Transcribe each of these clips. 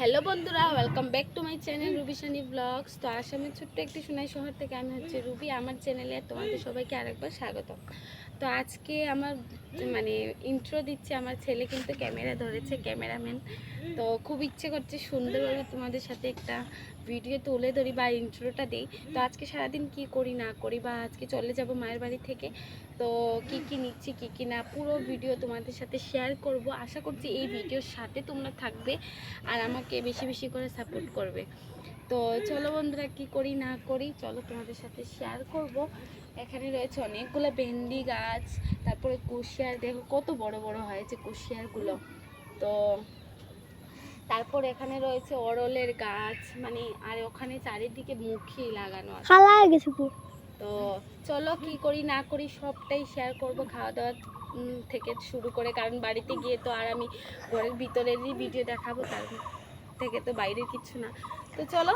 Hello বন্ধুরা welcome back to my channel Ruby Sunny vlogs তো আসামের ছোট্ট একটি সোনাই শহর থেকে আমি হচ্ছে রুবি আমার চ্যানেলে তোমাদের সবাইকে আরেকবার স্বাগত তো আজকে আমার মানে ইন্ট্রো দিচ্ছে আমার ছেলে কিন্তু ক্যামেরা ধরেছে, ক্যামেরাম্যান। তো খুব ইচ্ছে করছে সুন্দরভাবে তোমাদের সাথে একটা ভিডিও তুলে ধরি বা ইন্ট্রোটা দিই। তো আজকে সারাদিন কি করি, না করি বা আজকে চলে যাব মায়ের বাড়ি থেকে। তো কি কি নিচ্ছি, কি কি না, পুরো ভিডিও তোমাদের সাথে শেয়ার করব। আশা করছি এই ভিডিওর সাথে তোমরা থাকবে আর আমাকে বেশি বেশি করে সাপোর্ট করবে। তো চলো বন্ধুরা, কি করি, না করি, চলো তোমাদের সাথে শেয়ার করব। এখানে রয়েছে অনেকগুলো ভেন্ডি গাছ তারপরে কুশিয়ার দেখো কত বড় বড় হয়েছে কুশিয়ারগুলো। তো তারপর এখানে রয়েছে অরলের গাছ মানে আর ওখানে চারিদিকে মুখি লাগানো আছে। গেছে তো চলো কি করি না করি সবটাই শেয়ার করব খাওয়া দাওয়া থেকে শুরু করে কারণ বাড়িতে গিয়ে তো আর আমি ঘরের ভিতরেরই ভিডিও দেখাবো তার থেকে তো বাইরের কিছু না। তো চলো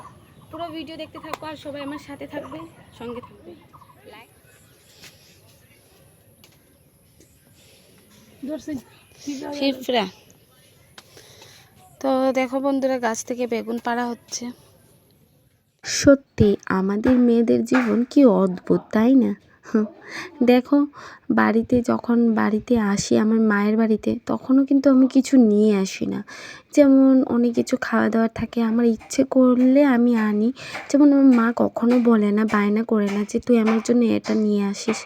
পুরো ভিডিও দেখতে থাকব আর সবাই আমার সাথে থাকবে সঙ্গে থাকবে। ফিফরা তো দেখো বন্ধুরা গাছ থেকে বেগুন পাড়া হচ্ছে। সত্যি আমাদের মেয়েদের জীবন কি অদ্ভুত তাই না? দেখো, বাড়িতে যখন বাড়িতে আসি আমার মায়ের বাড়িতে, তখনও কিন্তু আমি কিছু নিয়ে আসি না। যেমন অনেক কিছু খাওয়া দাওয়ার থাকে, আমার ইচ্ছে করলে আমি আনি। যেমন আমার মা কখনো বলে না, বায়না করে না যে তুই আমার জন্য এটা নিয়ে আসিস।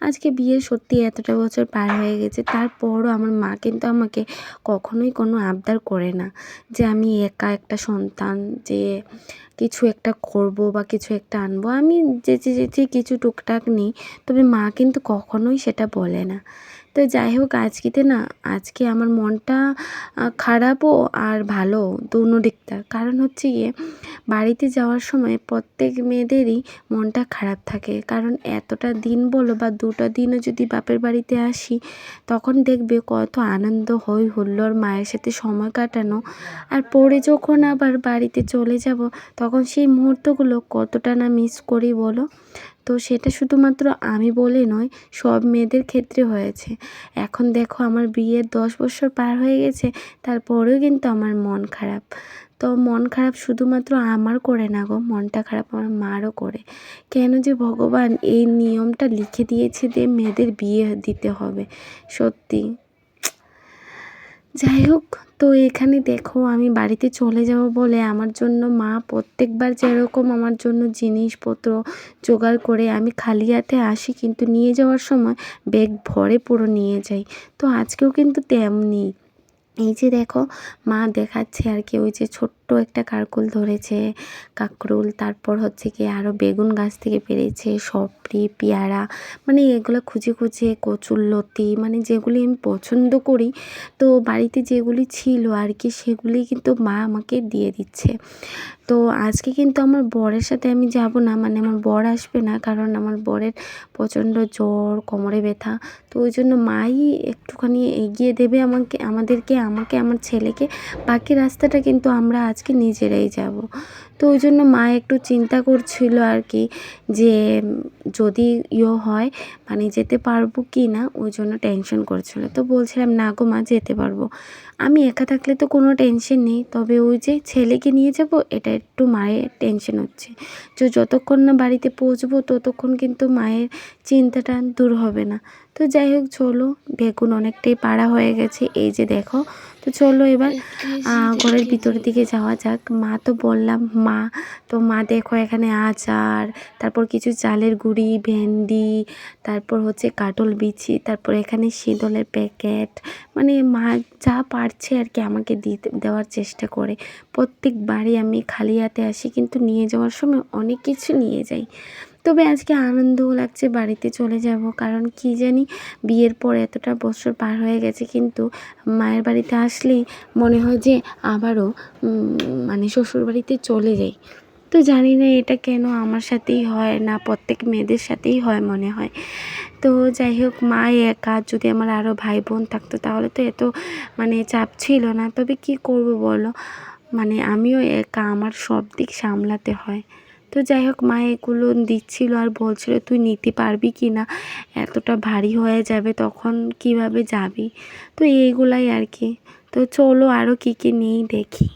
আজকে বিয়ে সত্যি এতটা বছর পার হয়ে গেছে, তারপরও আমার মা কিন্তু আমাকে কখনোই কোনো আবদার করে না যে আমি একা একটা সন্তান, যে কিছু একটা করব বা কিছু একটা আনব, আমি যেচে যেচে কিছু টুকটাক নিই, তবে মা কিন্তু কখনোই সেটা বলে না। তো যাই হোক, আজকেতে না, আজকে আমার মনটা খারাপও আর ভালো দোনো দিকটা। কারণ হচ্ছে গিয়ে, বাড়িতে যাওয়ার সময় প্রত্যেক মেয়েদেরই মনটা খারাপ থাকে। কারণ এতটা দিন বলো বা দুটো দিনও যদি বাপের বাড়িতে আসি, তখন দেখবে কত আনন্দ হই হুল্লোড়, মায়ের সাথে সময় কাটানো। আর পরে যখন আবার বাড়িতে চলে যাব, তখন সেই মুহূর্তগুলো কতটা না মিস করি বলো? তো সেটা শুধুমাত্র আমি বলে নয়, সব মেয়েদের ক্ষেত্রে হয়েছে। এখন দেখো আমার বিয়ের দশ বছর পার হয়ে গেছে, তারপরেও কিন্তু আমার মন খারাপ। তো মন খারাপ শুধুমাত্র আমার করে না গো, মনটা খারাপ আমার মারও করে। কেন যে ভগবান এই নিয়মটা লিখে দিয়েছে যে মেয়েদের বিয়ে দিতে হবে, সত্যি। যাই হোক তো এখানে দেখো আমি বাড়িতে চলে যাব বলে আমার জন্য মা প্রত্যেকবার যেরকম আমার জন্য জিনিসপত্র জোগাড় করে আমি খালি হাতে আসি, কিন্তু নিয়ে যাওয়ার সময় ব্যাগ ভরে পুরো নিয়ে যাই। তো আজকেও কিন্তু তেমনি এই যে দেখো, মা দেখাচ্ছে আর কি, ওই যে ছোট্ট একটা কারকুল ধরেছে, কাকরুল, তারপর হচ্ছে কি আরও বেগুন গাছ থেকে পেরেছে সপরি পেয়ারা মানে এগুলো খুঁজে খুঁজে কচুরলতি মানে যেগুলি আমি পছন্দ করি। তো বাড়িতে যেগুলি ছিল আর কি, সেগুলি কিন্তু মা আমাকে দিয়ে দিচ্ছে। তো আজকে কিন্তু আমার বরের সাথে আমি যাব না মানে আমার বর আসবে না, কারণ আমার বরের প্রচণ্ড জ্বর, কোমরে ব্যথা। তো ওই জন্য মাই একটুখানি এগিয়ে দেবে আমাকে, আমাদেরকে, আমাকে, আমার ছেলেকে। বাকি রাস্তাটা কিন্তু আমরা আজকে নিজেরাই যাব। তো ওই জন্য মা একটু চিন্তা করছিল আর কি যে যদি ইয়ে হয় মানে যেতে পারব কি না ওই জন্য টেনশন করছিল। তো বলছিলাম না গো মা যেতে পারব। আমি একা থাকলে তো কোনো টেনশন নেই তবে ওই যে ছেলেকে নিয়ে যাব এটা একটু মায়ের টেনশন হচ্ছে। তো যতক্ষণ না বাড়িতে পৌঁছবো ততক্ষণ কিন্তু মায়ের চিন্তাটা দূর হবে না। তো যাই হোক চলো বেগুন অনেকটাই পাড়া হয়ে গেছে এই যে দেখো। তো চলো এবার ঘরের ভিতরের দিকে যাওয়া যাক। মা তো বললাম মা তো মা দেখো এখানে আচার, তারপর কিছু চালের গুঁড়ি, ভেন্ডি, তারপর হচ্ছে কাটল বিচি, তারপর এখানে শীতলের প্যাকেট মানে মা যা পারছে আর কি আমাকে দিতে দেওয়ার চেষ্টা করে। প্রত্যেকবারই আমি খালি হাতে আসি, কিন্তু নিয়ে যাওয়ার সময় অনেক কিছু নিয়ে যাই। তবে আজকে আনন্দও লাগছে বাড়িতে চলে যাব। কারণ কি জানি বিয়ের পর এতটা বছর পার হয়ে গেছে, কিন্তু মায়ের বাড়িতে আসলেই মনে হয় যে আবারও মানে শ্বশুর বাড়িতে চলে যাই। তো জানি না এটা কেন আমার সাথেই হয় না, প্রত্যেক মেয়েদের সাথেই হয় মনে হয়। তো যাই হোক, মা একা, যদি আমার আরও ভাই বোন থাকতো তাহলে তো এত মানে চাপ ছিল না। তবে কি করব বলো? মানে আমিও একা, আমার সব দিক সামলাতে হয়। তো যাই হোক মা এগুলো দিচ্ছিল আর বলছিল, তুই নিতে পারবি কি না এতটা ভারী হয়ে যাবে, তখন কীভাবে যাবি? তো এইগুলাই আর কি। তো চলো আরও কী কী নেই দেখি।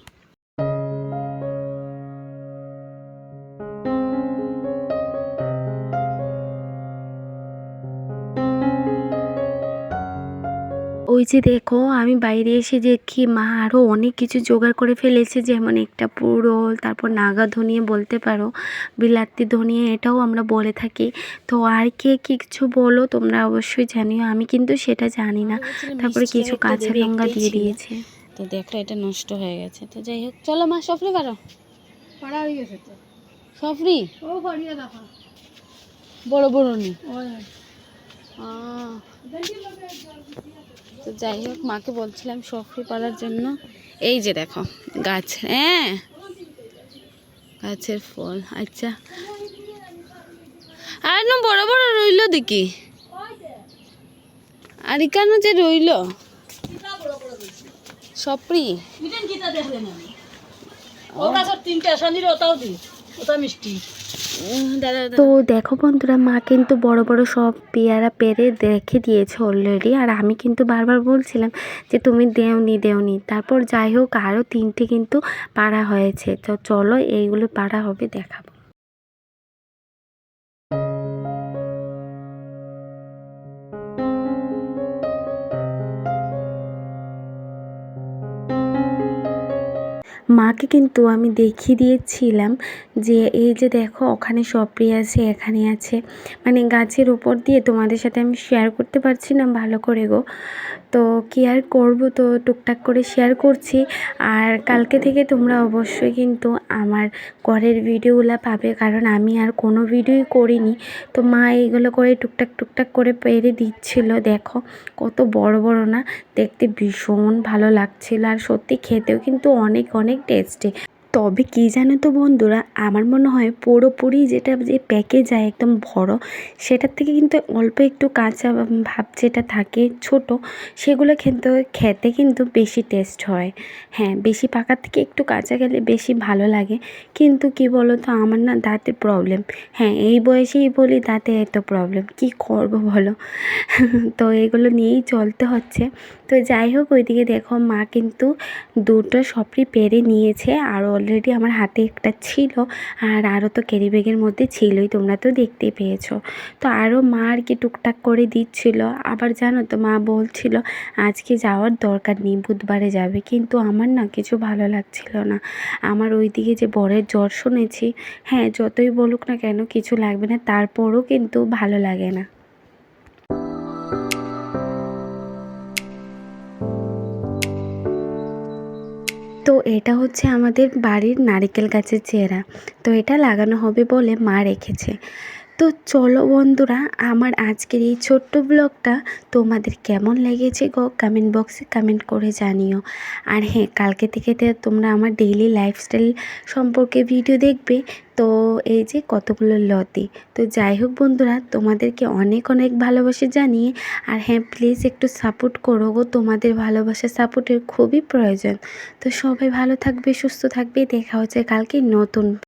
ওই যে দেখো আমি বাইরে এসে দেখি মা আরও অনেক কিছু জোগাড় করে ফেলেছে যেমন একটা পুরোল তারপর নাগা ধনিয়ে বলতে পারো বিলাতি ধনিয়ে এটাও আমরা বলে থাকি। তো আর কে কিছু বলো তোমরা অবশ্যই জানিও আমি কিন্তু সেটা জানি না। তারপরে কিছু কাঁচা লঙ্কা দিয়ে দিয়েছে। তো দেখো এটা নষ্ট হয়ে গেছে। তো যাই হোক চলো মা সফরি পারো পাড়া হয়ে গেছে তো। সফরি? ও পাড়িয়ে দেখা বড় বড় নি। তো যাই হোক, মাকে বলছিলাম সফরি পালার জন্য। এই যে দেখো, গাছ হ্যাঁ? গাছের ফল আচ্ছা। আর না, বড় বড় রইল দেখি। আর কেন যে রইল? আমি ও গাছের তিনটে, শানির ওটাও দি, ওটা মিষ্টি। তো দেখো বন্ধুরা, মা কিন্তু বড় বড় সব পেয়ারা পেরে রেখে দিয়েছে অলরেডি আর আমি কিন্তু বারবার বলছিলাম যে তুমি দেওনি দেওনি। তারপর যাই হোক আরও তিনটে কিন্তু পাড়া হয়েছে। তো চলো, এইগুলো পাড়া হবে, দেখাবো। মাকে কিন্তু আমি দেখিয়ে দিয়েছিলাম যে, এই যে দেখো, ওখানে সপরি আছে এখানে আছে। মানে গাছের উপর দিয়ে তোমাদের সাথে আমি শেয়ার করতে পারছি না ভালো করে গো। তো কি আর করব? তো টুকটাক করে শেয়ার করছি। আর কালকে থেকে তোমরা অবশ্যই কিন্তু আমার ঘরের ভিডিওগুলো পাবে, কারণ আমি আর কোনো ভিডিওই করিনি। তো মা এইগুলো করে টুকটাক টুকটাক করে পেরে দিচ্ছিল। দেখো, কত বড় বড় না, দেখতে ভীষণ ভালো লাগছিল। আর সত্যি খেতেও কিন্তু অনেক অনেক টেস্টি তবে কি জানো তো বন্ধুরা, আমার মনে হয় পুরোপুরি যেটা যে প্যাকে যায় একদম বড়, সেটার থেকে কিন্তু অল্প একটু কাঁচা ভাব যেটা থাকে, ছোট, সেগুলো কিন্তু খেতে কিন্তু বেশি টেস্ট হয়। হ্যাঁ বেশি পাকার থেকে একটু কাঁচা গেলে বেশি ভালো লাগে। কিন্তু কি বলো তো আমার না দাঁতের প্রবলেম হ্যাঁ এই বয়সেই বলি দাঁতে এত প্রবলেম কি করব বলো? তো এগুলো নিয়েই চলতে হচ্ছে। তো যাই হোক, ওইদিকে দেখো মা কিন্তু দুটো সপরি পেরে নিয়েছে, আর অলরেডি আমার হাতে একটা ছিল আর আরও তো ক্যারি ব্যাগের মধ্যে ছিলই, তোমরা তো দেখতেই পেয়েছ। তো আরও মা আর কি টুকটাক করে দিচ্ছিল। আবার জানো তো মা বলছিল, আজকে যাওয়ার দরকার নেই, বুধবারে যাবে। কিন্তু আমার না কিছু ভালো লাগছিল না। আমার ওইদিকে যে বরের জ্বর শুনেছি হ্যাঁ যতই বলুক না কেন কিছু লাগবে না, তারপরও কিন্তু ভালো লাগে না। তো এটা হচ্ছে আমাদের বাড়ির নারিকেল গাছের চেরা। তো এটা লাগানো হবে বলে মা রেখেছে। তো চলো বন্ধুরা, আমার আজকের এই ছোট্ট ব্লগটা তোমাদের কেমন লেগেছে গো কমেন্ট বক্সে কমেন্ট করে জানিও। আর হ্যাঁ কালকে থেকে তোমরা আমার ডেইলি লাইফস্টাইল সম্পর্কে ভিডিও দেখবে। তো এই যে কতগুলো লতি। তো যাই হোক বন্ধুরা, তোমাদেরকে অনেক অনেক ভালোবাসা জানিয়ে, আর হ্যাঁ প্লিজ একটু সাপোর্ট করো গো। তোমাদের ভালোবাসা সাপোর্টের খুবই প্রয়োজন। তো সবাই ভালো থাকবে, সুস্থ থাকবে। দেখা হচ্ছে কালকে নতুন